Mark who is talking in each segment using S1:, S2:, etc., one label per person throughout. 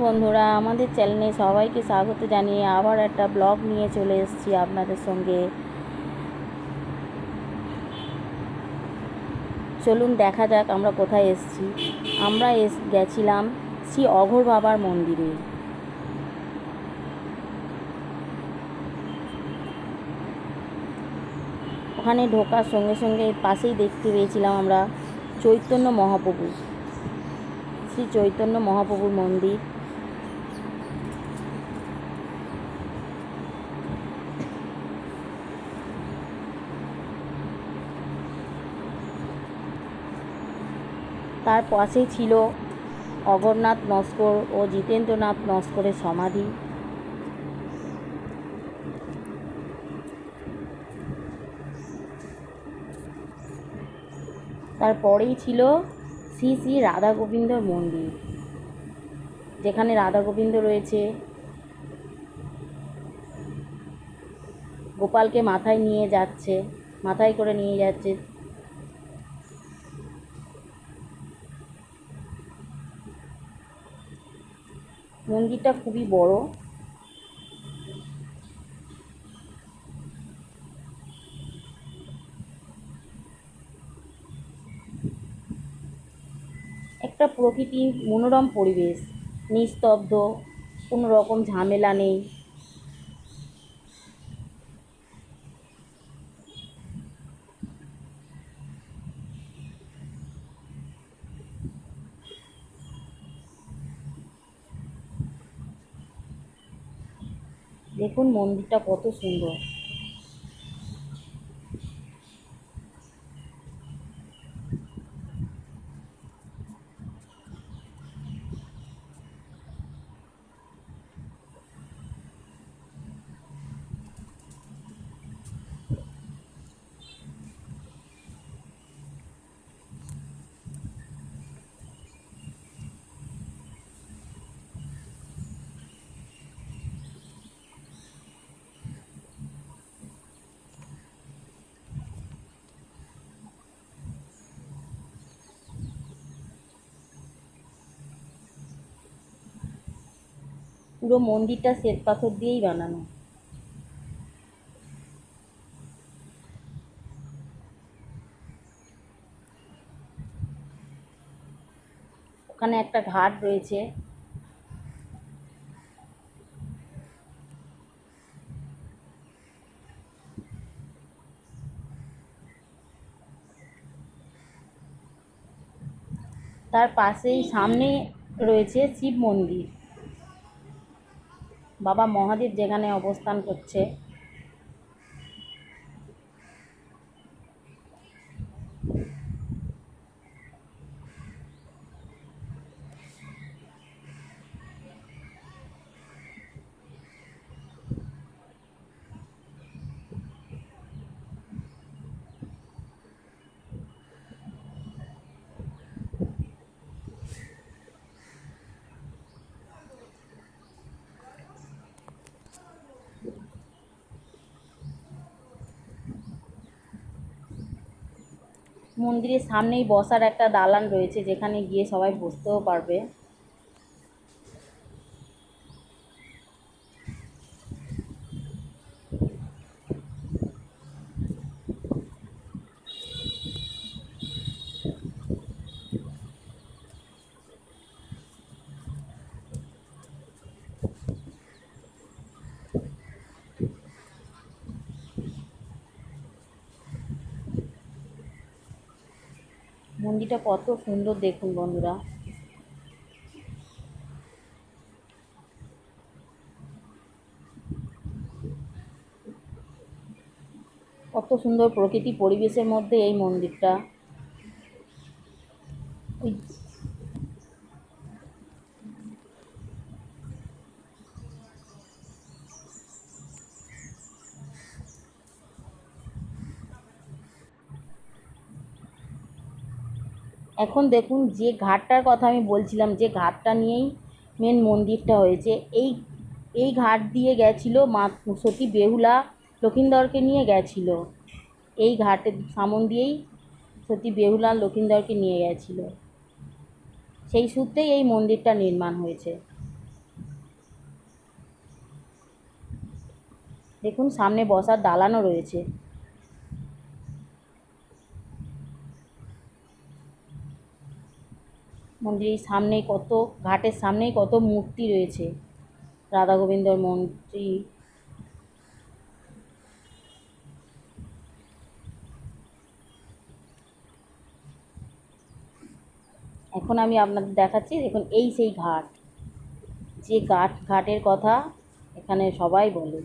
S1: বন্ধুরা, আমাদের চ্যানেলে সবাইকে স্বাগত জানিয়ে আবার একটা ব্লগ নিয়ে চলে এসেছি আপনাদের সঙ্গে। চলুন দেখা যাক আমরা কোথায় এসেছি। আমরা এস, গেছিলাম শ্রী অঘোর বাবার মন্দিরে। ওখানে ঢোকার সঙ্গে সঙ্গে পাশেই দেখতে পেয়েছিলাম আমরা চৈতন্য মহাপ্রভু। শ্রী চৈতন্য মহাপ্রভুর মন্দির। তার পাশেই ছিল অগরনাথ নস্কর ও জিতেন্দ্রনাথ নস্করের সমাধি। তারপরেই ছিল শ্রী শ্রী রাধা গোবিন্দর মন্দির, যেখানে রাধা গোবিন্দ রয়েছে। গোপালকে মাথায় নিয়ে যাচ্ছে, মাথায় করে নিয়ে যাচ্ছে মন্দিরটা খুবই বড়। একটা প্রকৃতির মনোরম পরিবেশ নিস্তব্ধ কোনো রকম ঝামেলা নেই। দেখুন মন্দিরটা কত সুন্দর। পুরো মন্দিরটা শ্বেত পাথর দিয়েই বানানো। ওখানে একটা ঘাট রয়েছে। তার পাশেই সামনে রয়েছে শিব মন্দির। বাবা মহাদেব যেখানে অবস্থান করছে মন্দিরের সামনেই বসার একটা দালান রয়েছে যেখানে গিয়ে সবাই বসতেও পারবে। মন্দিরটা কত সুন্দর দেখুন বন্ধুরা। কত সুন্দর প্রকৃতি পরিবেশের মধ্যে এই মন্দিরটা। এখন দেখুন যে ঘাটটার কথা আমি বলছিলাম, যে ঘাটটা নিয়েই মেন মন্দিরটা হয়েছে। এই এই ঘাট দিয়ে গেছিল মা সতী বেহুলা লক্ষিন্দরকে নিয়ে গেছিল। এই ঘাটের সামন দিয়েই সতী বেহুলা লক্ষিন্দরকে নিয়ে গেছিল। সেই সূত্রেই এই মন্দিরটা নির্মাণ হয়েছে। দেখুন সামনে বসার দালানও রয়েছে। মন্দিরের সামনেই কত, ঘাটের সামনেই কত মূর্তি রয়েছে। রাধা গোবিন্দর মূর্তি এখন আমি আপনাদের দেখাচ্ছি, দেখুন এই সেই ঘাট। যে ঘাট, ঘাটের কথা এখানে সবাই বলে।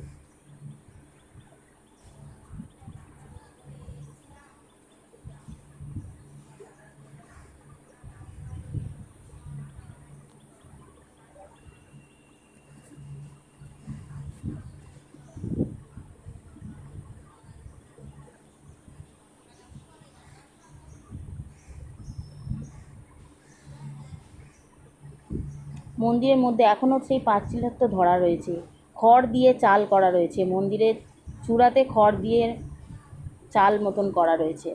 S1: মন্দিরের মধ্যে এখনও সেই পাঁচিলত্ব ধরা রয়েছে। খড় দিয়ে চাল করা রয়েছে। মন্দিরের চূড়াতে খড় দিয়ে চাল মতন করা রয়েছে।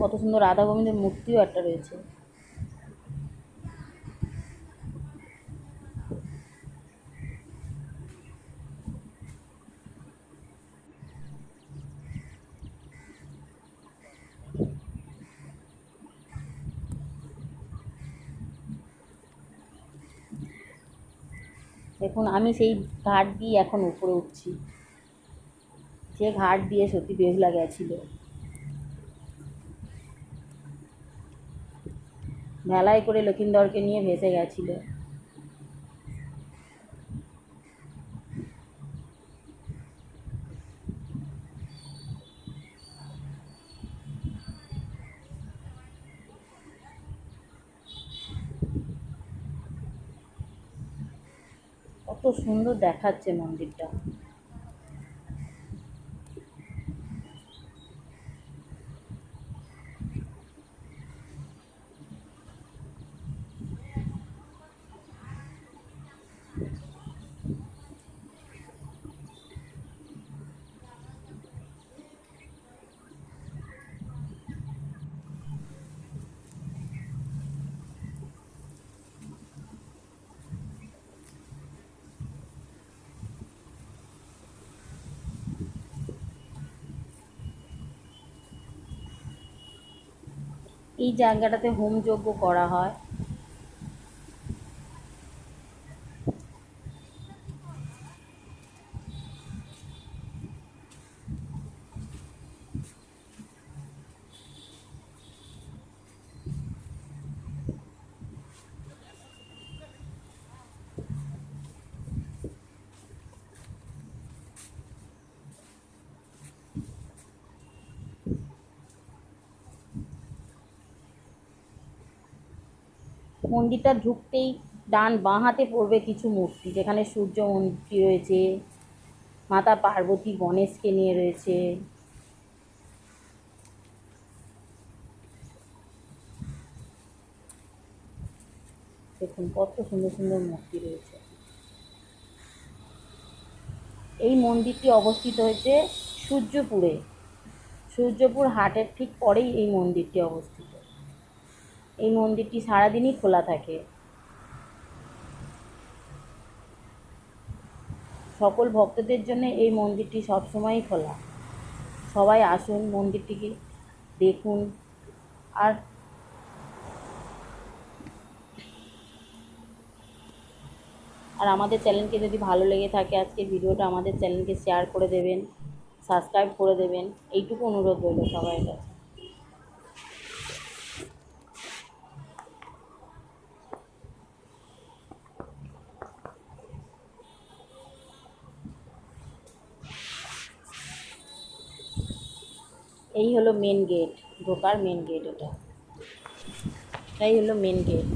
S1: কত সুন্দর রাধা গোবিন্দের মূর্তিও একটা রয়েছে। দেখুন, আমি সেই ঘাট দিয়ে এখন উপরে উঠছি। যে ঘাট দিয়ে সত্যি বেহুলা গেছিল। ভেলায় করে লক্ষিন্দরকে নিয়ে ভেসে গেছিল কত সুন্দর দেখাচ্ছে মন্দিরটা। এই জায়গাটাতে হোম যজ্ঞ করা হয়। মন্দিরটা ঢুকতেই ডান বাঁ হাতে পড়বে কিছু মূর্তি, যেখানে সূর্য মূর্তি রয়েছে, মাতা পার্বতী গণেশকে নিয়ে রয়েছে। দেখুন, কত সুন্দর সুন্দর মূর্তি রয়েছে। এই মন্দিরটি অবস্থিত হয়েছে সূর্যপুরে। সূর্যপুর হাটের ঠিক পরেই এই মন্দিরটি অবস্থিত। এই মন্দিরটি সারাদিনই খোলা থাকে। সকল ভক্তদের জন্য এই মন্দিরটি সবসময়ই খোলা। সবাই আসুন মন্দিরটিকে দেখুন আর আর আমাদের চ্যানেলকে যদি ভালো লেগে থাকে আজকে ভিডিওটা, আমাদের চ্যানেলকে শেয়ার করে দেবেন সাবস্ক্রাইব করে দেবেন। এইটুকু অনুরোধ রইল সবাই কাছে। এই হলো মেন গেট ঢোকার মেন গেট এটা। এটাই হলো মেন গেট